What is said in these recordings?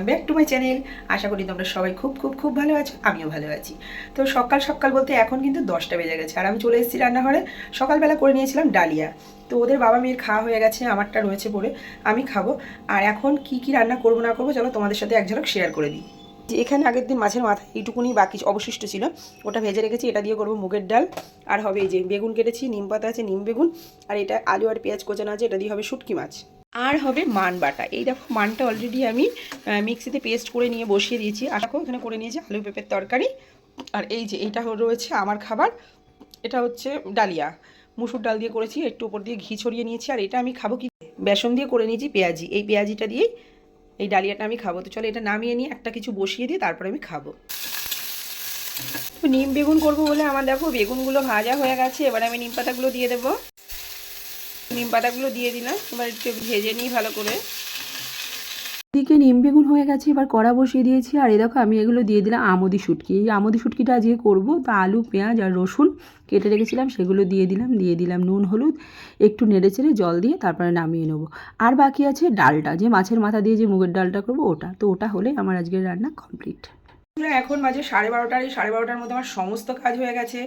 Welcome back to my channel. আশা করি তোমরা সবাই খুব খুব খুব ভালো আছো, আমিও ভালো আছি। তো সকাল সকাল বলতে এখন কিন্তু দশটা বেজে গেছে, আর আমি চলে এসেছি রান্নাঘরে। সকালবেলা করে নিয়েছিলাম ডালিয়া। তো ওদের বাবা মেয়ের খাওয়া হয়ে গেছে, আমারটা রয়েছে পড়ে, আমি খাব। আর এখন কি কি রান্না করব, না করব, চলো তোমাদের সাথে এক ঝলক শেয়ার করে দিই। এখানে আগের দিন মাছের মাথা এইটুকুনি বাকি অবশিষ্ট ছিল, ওটা ভেজে রেখেছি, এটা দিয়ে করব মুগের ডাল। আর হবে এই যে বেগুন কেটেছি, নিম পাতা আছে, নিম বেগুন, আর এটা আলু আর পেঁয়াজ কোচানো আছে, এটা দিয়ে হবে শুটকি মাছ। আর হবে মান বাটা। এই দেখো মানটা অলরেডি আমি মিক্সিতে পেস্ট করে নিয়ে বসিয়ে দিয়েছি। আর দেখো এখানে করে নিয়েছি আলু পেঁপের তরকারি। আর এই যে এটা রয়েছে আমার খাবার, এটা হচ্ছে ডালিয়া। মুসুর ডাল দিয়ে করেছি, একটু উপর দিয়ে ঘি ছড়িয়ে নিয়েছি। আর এটা আমি খাব কি? বেসন দিয়ে করে নিয়েছি পেঁয়াজি। এই পেঁয়াজিটা দিয়েই এই ডালিয়াটা আমি খাব। তো চলো এটা নামিয়ে নিয়ে একটা কিছু বসিয়ে দিয়ে তারপরে আমি খাব। নিম বেগুন করব বলে আমার দেখো বেগুনগুলো ভাজা হয়ে গেছে। এবার আমি নিম পাতাগুলো দিয়ে দেবো। নিম পাতাগুলো দিয়ে দিলাম, এবার একটু ভেজে নিই ভালো করে। দিকে নিম বেগুন হয়ে গেছে, এবার কড়া বসিয়ে দিয়েছি, আর এই দেখো আমি এগুলো দিয়ে দিলাম আমদি শুটকি। এই আমদি শুটকিটা আজকে করব, তো আলু, পেঁয়াজ আর রসুন কেটে রেখেছিলাম, সেগুলো দিয়ে দিলাম দিয়ে দিলাম নুন, হলুদ, একটু নেড়ে চেড়ে জল দিয়ে তারপরে নামিয়ে নেব। আর বাকি আছে ডালটা, যে মাছের মাথা দিয়ে যে মুগের ডালটা করব, ওটা। তো ওটা হলে আমার আজকের রান্না কমপ্লিট। এখন বাজে সাড়ে বারোটার, এই সাড়ে বারোটার মধ্যে আমার সমস্ত কাজ হয়ে গেছে।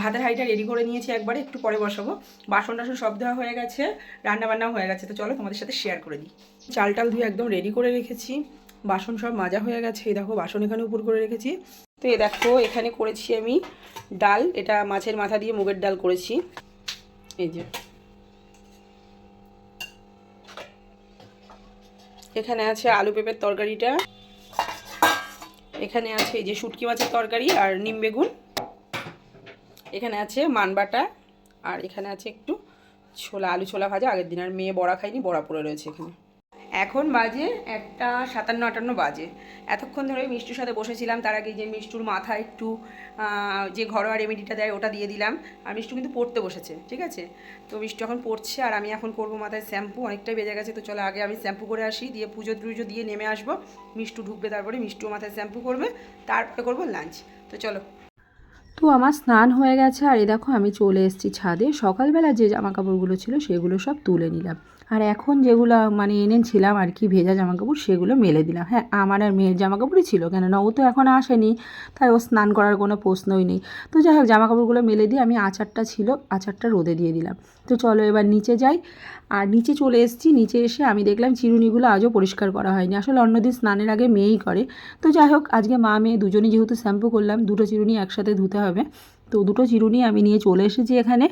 ভাতের হাঁড়িটা রেডি করে নিয়েছি একবারে, একটু পরে বসাবো। বাসন টাসন সব দেওয়া হয়ে গেছে রান্না বান্নাও হয়ে গেছে। তো চলো তোমাদের সাথে শেয়ার করে দিই। চাল টাল ধুয়ে একদম রেডি করে রেখেছি। বাসন সব মাজা হয়ে গেছে, এই দেখো বাসন এখানে উপর করে রেখেছি। তো এ দেখো, এখানে করেছি আমি ডাল, এটা মাছের মাথা দিয়ে মুগের ডাল করেছি। এই যে। এখানে আছে আলু পেঁপের তরকারিটা। এখানে আছে এই যে শুটকি মাছের তরকারি আর নিম বেগুন। এখানে আছে মানবাটা আর এখানে আছে একটু ছোলা, আলু ছোলা ভাজা। আগের দিন আর মেয়ে বড়া খাইনি বড়া পড়ে রয়েছে এখানে। এখন বাজে একটা সাতান্ন, আটান্ন বাজে। এতক্ষণ ধরে মিষ্টির সাথে বসেছিলাম, তার আগে যে মিষ্টুর মাথা একটু যে ঘরোয়া রেমেডিটা দেয় ওটা দিয়ে দিলাম। আর মিষ্টু কিন্তু পড়তে বসেছে, ঠিক আছে? তো মিষ্টু এখন পড়ছে, আর আমি এখন করব মাথায় শ্যাম্পু, অনেকটাই বেজে গেছে, তো চলো আগে আমি শ্যাম্পু করে আসি, দিয়ে পুজো টুজো দিয়ে নেমে আসব। মিষ্টু ঢুকবে, তারপরে মিষ্টু মাথায় শ্যাম্পু করবে, তারপরে করব লাঞ্চ তো চলো। তো আমার স্নান হয়ে গেছে, আর এই দেখো আমি চলে এসেছি ছাদে। সকালবেলা যে জামা কাপড়গুলো ছিল, সেগুলো সব তুলে নিলাম। আর এখন যেগুলো মানে এনেছিলাম আর কি ভেজা জামা কাপড় সেগুলো মেলে দিলাম। হ্যাঁ আমার আর মেয়ের জামা কাপড়ই ছিল কেননা ও তো এখন আসেনি, তাই ও স্নান করার কোনো প্রশ্নই নেই। তো যাই হোক জামা কাপড়গুলো মেলে দিয়ে আমি আচারটা ছিল, আচারটা রোদে দিয়ে দিলাম। তো চলো এবার নিচে যাই। আর নিচে চলে এসেছি, নিচে এসে আমি দেখলাম চিরুনিগুলো আজও পরিষ্কার করা হয়নি। আসলে অন্যদিন স্নানের আগে মেয়েই করে। তো যাই হোক, আজকে মা মেয়ে দুজনেই যেহেতু শ্যাম্পু করলাম, দুটো চিরুনি একসাথে ধুতে হবে। তো দুটো চিরুনি আমি নিয়ে চলে এসেছি এখানে।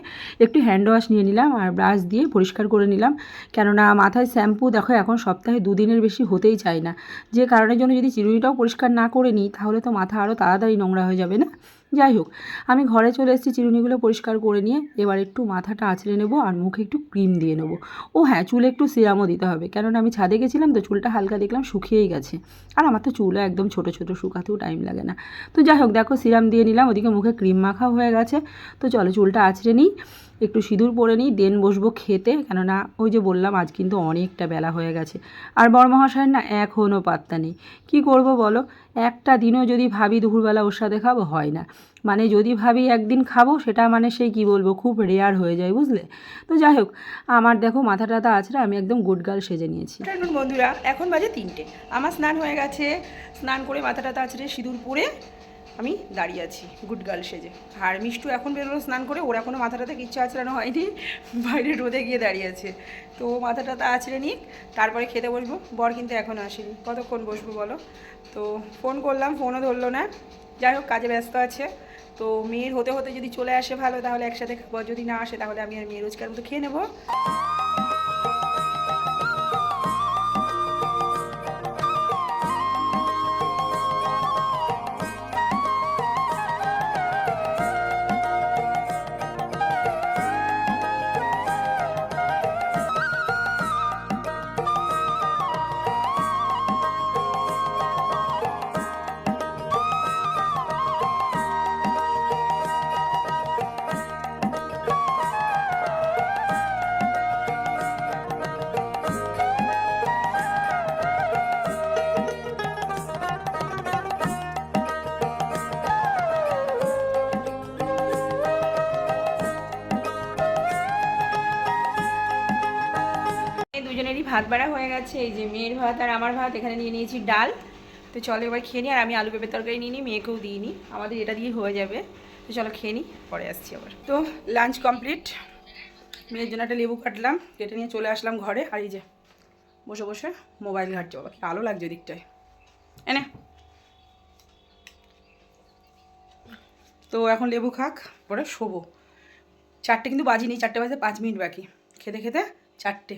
একটু হ্যান্ড ওয়াশ নিয়ে নিলাম আর ব্রাশ দিয়ে পরিষ্কার করে নিলাম। কেননা মাথায় শ্যাম্পু দেখো এখন সপ্তাহে দুদিনের বেশি হতেই চায় না। যে কারণের জন্য যদি চিরুনিটাও পরিষ্কার না করে নিই, তাহলে তো মাথা আরও তাড়াতাড়ি নোংরা হয়ে যাবে না? যাই হোক, আমি ঘরে চলে এসেছি, চিরুনিগুলো পরিষ্কার করে নিয়ে। এবার একটু মাথাটা আঁচড়ে নেব আর মুখে একটু ক্রিম দিয়ে নেব। ও হ্যাঁ চুলে একটু সিরামও দিতে হবে। কেননা আমি ছাদে গেছিলাম তো চুলটা হালকা দেখলাম শুকিয়েই গেছে। আর আমার তো চুলও একদম ছোটো ছোটো, শুকাতেও টাইম লাগে না। তো যাই হোক, দেখো সিরাম দিয়ে নিলাম, ওদিকে মুখে ক্রিম মাখা হয়ে গেছে। তো চলো চুলটা আঁচড়ে নিই। একটু সিঁদুর পরে নিই দেন বসবো খেতে। কেননা ওই যে বললাম, আজ কিন্তু অনেকটা বেলা হয়ে গেছে। আর বড়মহাশয়ের না এখনও পাত্তা নেই। কী করব বলো? একটা দিনও যদি ভাবি দুপুরবেলা ওর সাথে খাব, হয় না। মানে যদি ভাবি একদিন খাব, সেটা মানে সেই কি বলব, খুব রেয়ার হয়ে যায়, বুঝলে? তো যাই হোক, আমার দেখো মাথা টাথা আছড়ে আমি একদম গুড গার্ল সেজে নিয়েছি। বন্ধুরা, এখন বাজে তিনটে। আমার স্নান হয়ে গেছে। স্নান করে মাথাটা তাছড়ে সিঁদুর পরে। আমি দাঁড়িয়ে আছি গুড গার্ল সেজে। আর মিষ্টু এখন বেরোলো স্নান করে, ওর এখনও মাথাটাতে কিচ্ছু আছড়ানো হয়নি, বাইরে রোদে গিয়ে দাঁড়িয়ে আছে। তো ও মাথাটা তা আছড়ে নিক, তারপরে খেতে বসবো। বর কিন্তু এখনও আসেনি। কতক্ষণ বসবো বলো? তো ফোন করলাম ফোনও ধরলো না। যাই হোক, কাজে ব্যস্ত আছে। তো মেয়ের হতে হতে যদি চলে আসে ভালো, তাহলে একসাথে খাব যদি না আসে, তাহলে আমি আর মেয়ের রোজকার মতো খেয়ে নেব। ভাত বাড়া হয়ে গেছে, এই যে মেয়ের ভাত আর আমার ভাত, এখানে নিয়ে নিয়েছি ডাল। তো চলো এবার খেয়ে নিই, আর আমি আলু পেঁপের তরকারি নিয়ে নিই, মেয়েকেও দিইনি আমাদের এটা দিয়ে হয়ে যাবে। তো চলো খেয়ে নিই, পরে আসছি আবার। তো লাঞ্চ কমপ্লিট মেয়ের জন্য একটা লেবু কাটলাম, কেটে নিয়ে চলে আসলাম ঘরে। আর এই যে বসে বসে মোবাইল ঘাটছে, বাবা, কি আলো লাগছে দিকটায় এনে তো এখন লেবু খাক, পরে শোবো। চারটে কিন্তু বাজিনি, চারটে বাজে পাঁচ মিনিট বাকি। খেতে খেতে চারটে।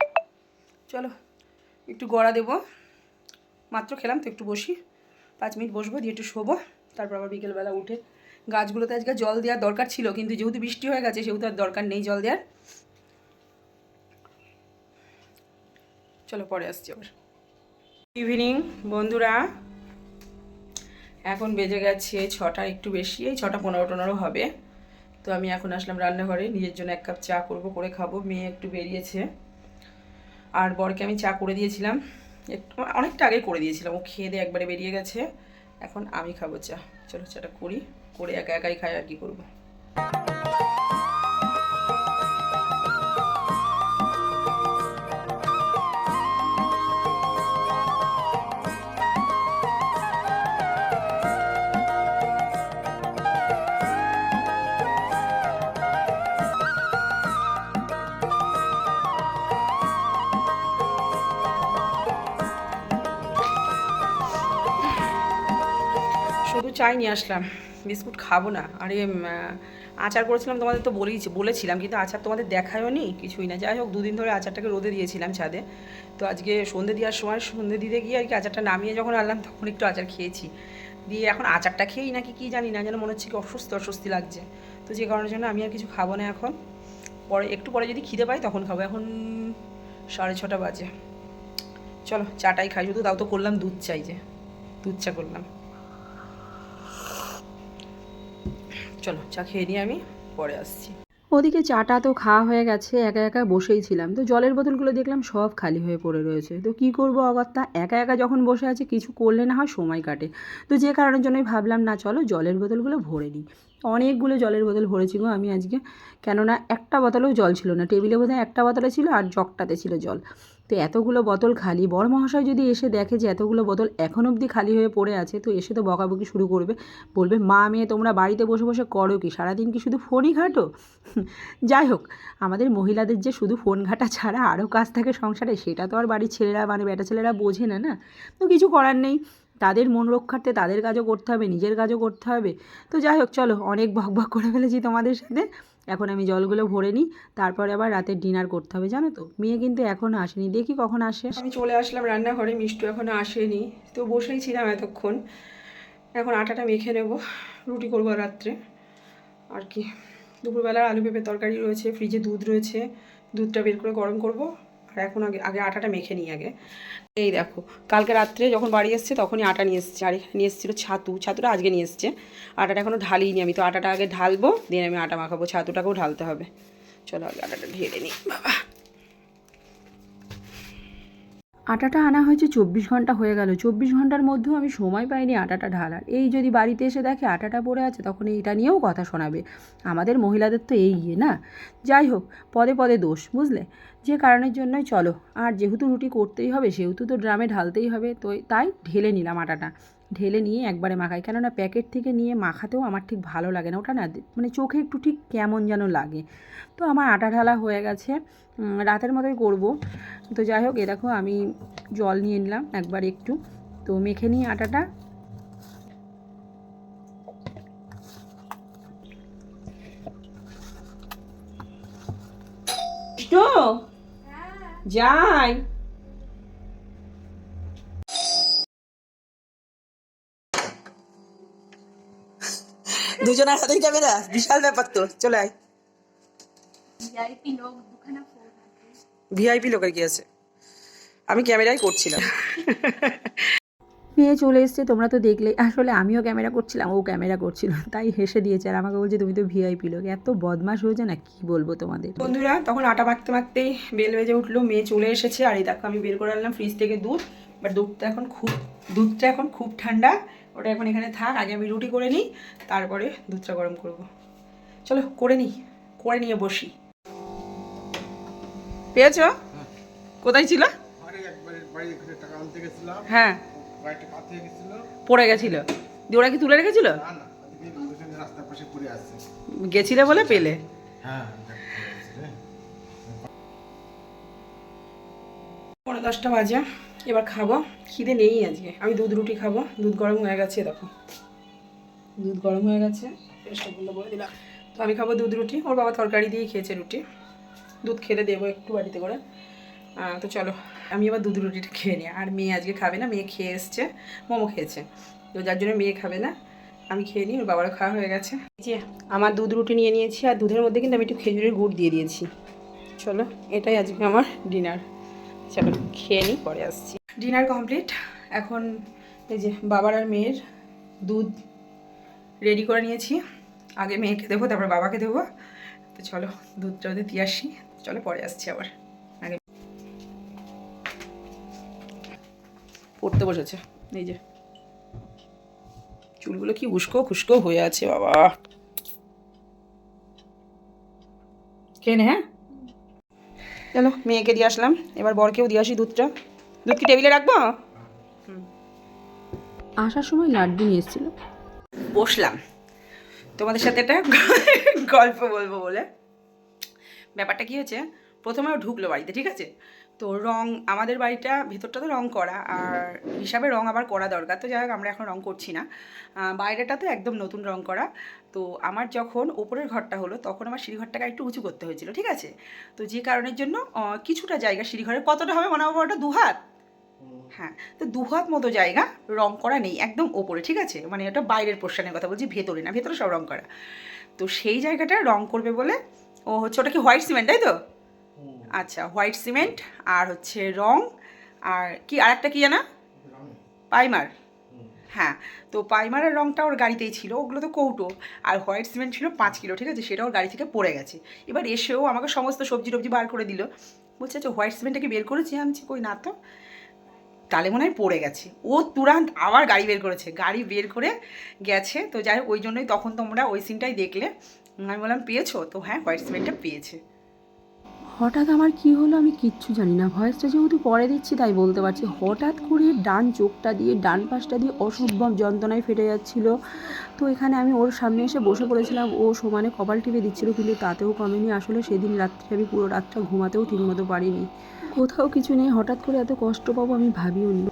চলো, একটু গড়া দেবো। মাত্র খেলাম তো একটু বসি। পাঁচ মিনিট বসবো, দিয়ে একটু শোবো। তারপর আবার বিকেলবেলা উঠে গাছগুলোতে আজকে জল দেওয়ার দরকার ছিল, কিন্তু যেহেতু বৃষ্টি হয়ে গেছে, সেহেতু আর দরকার নেই জল দেওয়ার। চলো, পরে আসছি আবার। ইভিনিং বন্ধুরা। এখন বেজে গেছে ছটা, একটু বেশি, এই ছটা পনেরো টনেরো হবে। তো আমি এখন আসলাম রান্নাঘরে, নিজের জন্য এক কাপ চা করব, করে খাব। মেয়ে একটু বেরিয়েছে। আর বরকে আমি চা করে দিয়েছিলাম। একটু অনেকটা আগে করে দিয়েছিলাম। ও খেয়ে দিয়ে একবারে বেরিয়ে গেছে। এখন আমি খাব চা। চলো চাটা করি। করে একা একাই খাই আর কি করব। চাই নিয়ে আসলাম। বিস্কুট খাব না। আরে আচার করেছিলাম তোমাদের তো বলেই বলেছিলাম, কিন্তু আচার তোমাদের দেখায়ও নি, কিছুই না। যাই হোক, দুদিন ধরে আচারটাকে রোদে দিয়েছিলাম ছাদে। তো আজকে সন্ধে দেওয়ার সময়, সন্ধে দিতে গিয়ে আর কি আচারটা নামিয়ে যখন আনলাম, তখন একটু আচার খেয়েছি। দিয়ে এখন আচারটা খেয়েই নাকি কি জানি না, যেন মনে হচ্ছে কি অস্বস্তি অস্বস্তি লাগছে। তো যে কারণের জন্য আমি আর কিছু খাব না এখন। পরে, একটু পরে যদি খিদে পাই তখন খাব। এখন সাড়ে ছটা বাজে। চলো, চাটাই খাই। শুধু তাও তো করলাম দুধ চাই যে। দুধ চা করলাম। চলো, চা খেয়ে নিয়ে আমি পরে আসছি। ওদিকে চাটা তো খাওয়া হয়ে গেছে, একা একা বসেই ছিলাম। তো জলের বোতলগুলো দেখলাম সব খালি হয়ে পড়ে রয়েছে। তো কি করব অগত্যা? একা একা যখন বসে আছে, কিছু করলে না হয় সময় কাটে। তো যে কারণের জন্যই ভাবলাম, না চলো জলের বোতলগুলো ভরে নিই। অনেকগুলো জলের বোতল ভরেছি গো আমি আজকে। কেননা একটা বোতলেও জল ছিল না। টেবিলে বোধহয় একটা বোতলে ছিল আর জগটাতে ছিল জল। তো এতগুলো বোতল খালি। বড় মহাশয় যদি এসে দেখে যে এতগুলো বোতল এখন অবধি খালি হয়ে পড়ে আছে, তো এসে তো বকাবকি শুরু করবে। বলবে, মা, মেয়ে, তোমরা বাড়িতে বসে বসে করো কি? সারাদিন কি শুধু ফোনই ঘাটো? যাই হোক, আমাদের মহিলাদের যে শুধু ফোন ঘাটা ছাড়া আরও কাজ থাকে সংসারে, সেটা তো আর বাড়ির ছেলেরা মানে বেটা ছেলেরা বোঝে না না? তো কিছু করার নেই। তাদের মন রক্ষার্থে তাদের কাজও করতে হবে, নিজের কাজও করতে হবে। তো যাই হোক, চলো, অনেক বক বক করে ফেলেছি তোমাদের সাথে। এখন আমি জলগুলো ভরে নিই, তারপরে আবার রাতের ডিনার করতে হবে, জানো তো? মেয়ে কিন্তু এখনও আসেনি, দেখি কখন আসে। আমি চলে আসলাম রান্নাঘরে, মিষ্টু এখনও আসেনি, তো বসেই ছিলাম এতক্ষণ। এখন আটাটা মেখে নেব, রুটি করব রাত্রে। আর কি, দুপুরবেলার আলু পেঁপে তরকারি রয়েছে ফ্রিজে দুধ রয়েছে, দুধটা বের করে গরম করব। আর এখন আগে আগে আটাটা মেখে নিই আগে। এই দেখো, কালকে রাত্রে যখন বাড়ি এসছে তখনই আটা নিয়ে এসছে। আর এখানে নিয়ে এসেছিল ছাতু, ছাতুটা আজকে নিয়ে এসছে। আটাটা এখনও ঢালিনি আমি, তো আটাটা আগে ঢালবো দিয়ে আমি আটা মাখাবো, ছাতুটাকেও ঢালতে হবে। চলো আগে আটাটা ঢেলে নিই, বাবা। আটাটা আনা হয়েছে চব্বিশ ঘণ্টা হয়ে গেল। চব্বিশ ঘণ্টার মধ্যেও আমি সময় পাইনি আটাটা ঢালার। এই যদি বাড়িতে এসে দেখে আটাটা পড়ে আছে, তখন এইটা নিয়েও কথা শোনাবে। আমাদের মহিলাদের তো এই ইয়ে না? যাই হোক, পদে পদে দোষ, বুঝলে? যে কারণের জন্যই চলো। আর যেহেতু রুটি করতেই হবে, সেহেতু তো ড্রামে ঢালতেই হবে, তো তাই ঢেলে নিলাম আটাটা। ঢেলে নিয়ে একবারে মাখাই। কেননা প্যাকেট থেকে নিয়ে মাখাতেও আমার ঠিক ভালো লাগে না। ওটা না মানে চোখে একটু ঠিক কেমন যেন লাগে। তো আমার আটা ঢালা হয়ে গেছে। রাতের মতোই করব। তো যাই হোক এ দেখো আমি জল নিয়ে নিলাম একবার একটু। তো মেখে নিই আটাটা। তো যাই। দুজনের হাতেই ক্যামেরা বিশাল ব্যাপার তো চলে আয়। ভিআইপি লোকের কি আছে? আমি ক্যামেরাই করছিলাম। মেয়ে চলে এসছে তোমরা তো দেখলে। আসলে আমিও ক্যামেরা করছিলাম ও ক্যামেরা করছিল। তাই হেসে দিয়েছে আর আমাকে বলছে তুমি তো ভিআইপি লোক এত বদমাশ হয়েছে না কি বলব তোমাদের? বন্ধুরা তখন আটা মাখতে মাখতেই বেল বেজে উঠল মেয়ে চলে এসেছে। আর এই দেখো আমি বের করে আনলাম ফ্রিজ থেকে দুধ। বাট দুধটা এখন খুব দুধটা এখন খুব ঠান্ডা। ওটা এখন এখানে থাক আগে আমি রুটি করে নিই তারপরে দুধটা গরম করব। চলো করে নিই করে নিয়ে বসি। পেয়েছ? কোথায় ছিল? হ্যাঁ। পড়ে গেছিল। দিয়ে ওরা কি তুলে রেখেছিল? গেছিলে বলে পেলে? হ্যাঁ। পনেরো দশটা বাজে এবার খাব। খিদে নেই আজকে। আমি দুধ রুটি খাব। দুধ গরম হয়ে গেছে, দেখো। দুধ গরম হয়ে গেছে। বলে দিলাম। তো আমি খাব দুধ রুটি। ওর বাবা তরকারি দিয়ে খেয়েছে রুটি। দুধ খেতে দেবো একটু বাড়িতে করে। তো চলো, আমি এবার দুধ রুটিটা খেয়ে নিই। আর মেয়ে আজকে খাবে না, মেয়ে খেয়ে এসছে, মোমো খেয়েছে। তো যার জন্য মেয়ে খাবে না। আমি খেয়ে নিই, ওর বাবারও খাওয়া হয়ে গেছে। যে, আমার দুধ রুটি নিয়ে নিয়েছি, আর দুধের মধ্যে কিন্তু আমি একটু খেজুরের গুড় দিয়ে দিয়েছি। চলো, এটাই আজকে আমার ডিনার। চলো, খেয়ে নিই, পরে আসছি। ডিনার কমপ্লিট এখন এই যে বাবার আর মেয়ের দুধ রেডি করে নিয়েছি। আগে মেয়েকে দেবো, তারপর বাবাকে দেবো। তো চলো, দুধটা ওদের দিয়ে আসি। চলো, পরে আসছি আবার। আগে পড়তে বসেছে। এই যে চুলগুলো কি উস্কো খুস্কো হয়ে আছে, বাবা। কেনে হ্যাঁ? চলো, মেয়েকে দিয়ে আসলাম। এবার বরকেও দিয়ে আসি দুধটা। দুধ কি টেবিলে রাখব? আসার সময় লাড্ডু নিয়ে এসেছিল বসলাম। তোমাদের সাথে একটা গল্প বলব বলে। ব্যাপারটা কি হয়েছে প্রথমে ও ঢুকলো বাড়িতে ঠিক আছে? তো রং আমাদের বাড়িটা ভেতরটা তো রং করা আর হিসাবে রং আবার করা দরকার। তো যাই হোক আমরা এখন রং করছি না। বাইরেটা তো একদম নতুন রং করা। তো আমার যখন ওপরের ঘরটা হলো তখন আমার সিঁড়িঘরটাকে একটু উঁচু করতে হয়েছিল ঠিক আছে? তো যে কারণের জন্য কিছুটা জায়গা সিঁড়িঘরের কতটা হবে মনে হবে ওটা দু হাত? হ্যাঁ তো দু হাত মতো জায়গা রং করা নেই একদম ওপরে ঠিক আছে? মানে এটা বাইরের পোর্শনের কথা বলছি ভেতরে না ভেতরে সব রং করা। তো সেই জায়গাটা রং করবে বলে ও হচ্ছে ওটা কি হোয়াইট সিমেন্ট তাই তো? আচ্ছা হোয়াইট সিমেন্ট আর হচ্ছে রং আর কি আর একটা কি জানা? পাইমার। হ্যাঁ তো পাইমারের রংটা ওর গাড়িতেই ছিল ওগুলো তো কৌটো। আর হোয়াইট সিমেন্ট ছিল পাঁচ কিলো ঠিক আছে? সেটা ওর গাড়ি থেকে পড়ে গেছে। এবার এসেও আমাকে সমস্ত সবজি টবজি বার করে দিল। বলছে আচ্ছা হোয়াইট সিমেন্টটা কি বের করেছি? আমি কই না তো? তাহলে মনে হয় পড়ে গেছে। ও তুরান্ত আবার গাড়ি বের করেছে। গাড়ি বের করে গেছে। তো যাই ওই জন্যই তখন তোমরা ওই সিনটাই দেখলে। আমি বললাম, পেয়েছ? তো হ্যাঁ হোয়াইট সিমেন্টটা পেয়েছে। হঠাৎ আমার কি হলো আমি কিচ্ছু জানি না। ভয়েসটা যেহেতু পরে দিচ্ছি, তাই বলতে পারছি হঠাৎ করে ডান চোখটা দিয়ে, ডান পাশটা দিয়ে অসম্ভব যন্ত্রণায় ফেটে যাচ্ছিল। তো এখানে আমি ওর সামনে এসে বসে পড়েছিলাম। ও সমানে কপাল টিপে দিচ্ছিল, কিন্তু তাতেও কমেনি। আসলে সেদিন রাত্রে আমি পুরো রাতটা ঘুমাতেও ঠিকমতো পারিনি। কোথাও কিছু নেই। হঠাৎ করে এত কষ্ট পাবো আমি ভাবিও নি।